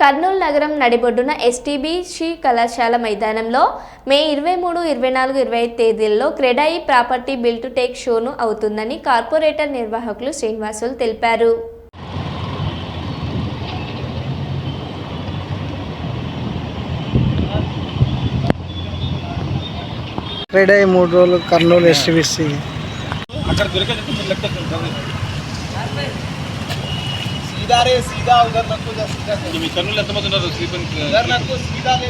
కర్నూలు నగరం నడిబొడ్డున ఎస్టీబీసీ కళాశాల మైదానంలో మే ఇరవై మూడు ఇరవై నాలుగు ఇరవై ఐదు తేదీల్లో CREDAI property bill to take షోను అవుతుందని కార్పొరేటర్ నిర్వాహకులు శ్రీనివాసులు తెలిపారు. రెడీ అయ్యి మూడు రోజులు కర్నూలు ఎస్టీబీసీ. అక్కడ దొరికేది మీరు లెక్క सीधा रे सीधा उधर नको जा सीधा से మీ కర్నూలు ఎంతమంది ఉన్నారు స్లీపర్ उधर नको सीधा ले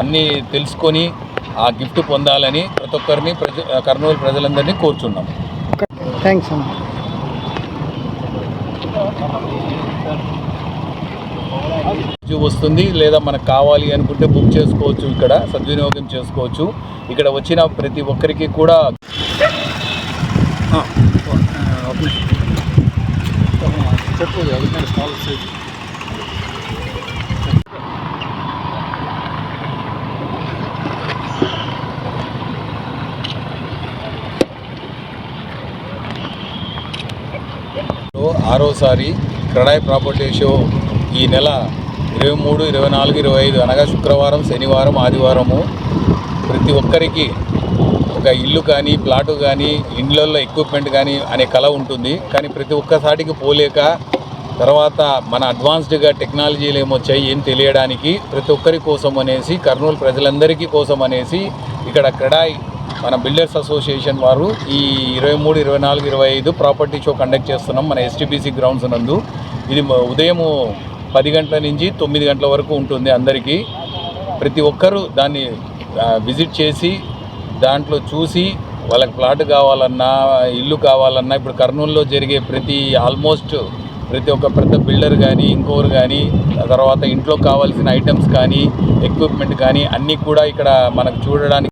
అన్నీ తెలుసుకొని ఆ గిఫ్ట్ పొందాలని ప్రతి ఒక్కరిని ప్రజ కర్నూలు ప్రజలందరినీ కోరుచున్నాం థ్యాంక్స్ అన్న రోజు వస్తుంది లేదా మనకు కావాలి అనుకుంటే బుక్ చేసుకోవచ్చు ఇక్కడ సద్వినియోగం చేసుకోవచ్చు ఇక్కడ వచ్చిన ప్రతి ఒక్కరికి కూడా ఆరోసారి క్రడాయి ప్రాపర్టీ షో ఈ నెల ఇరవై మూడు ఇరవై నాలుగు ఇరవై ఐదు అనగా శుక్రవారం శనివారం ఆదివారము. ప్రతి ఒక్కరికి ఒక ఇల్లు కానీ ప్లాటు కానీ ఇండ్లలో ఎక్విప్మెంట్ కానీ అనే కళ ఉంటుంది. కానీ ప్రతి ఒక్కసారికి పోలేక తర్వాత మన అడ్వాన్స్డ్గా టెక్నాలజీలు ఏమొచ్చాయి ఏం తెలియడానికి ప్రతి ఒక్కరి కోసం అనేసి కర్నూలు ప్రజలందరికీ కోసం అనేసి ఇక్కడ క్రెడాయి మన బిల్డర్స్ అసోసియేషన్ వారు ఈ ఇరవై మూడు ఇరవై నాలుగు ఇరవై ఐదు ప్రాపర్టీ షో కండక్ట్ చేస్తున్నాం మన ఎస్టీబీసీ గ్రౌండ్స్ నందు. ఇది ఉదయము పది గంటల నుంచి తొమ్మిది గంటల వరకు ఉంటుంది అందరికీ. ప్రతి ఒక్కరూ దాన్ని విజిట్ చేసి దాంట్లో చూసి వాళ్ళకి ప్లాట్ కావాలన్నా ఇల్లు కావాలన్నా ఇప్పుడు కర్నూలులో జరిగే ప్రతి ఆల్మోస్ట్ ప్రతి ఒక్క పెద్ద బిల్డర్ కానీ ఇంకోరు కానీ తర్వాత ఇంట్లో కావాల్సిన ఐటమ్స్ కానీ ఎక్విప్మెంట్ కానీ అన్నీ కూడా ఇక్కడ మనకు చూడడానికి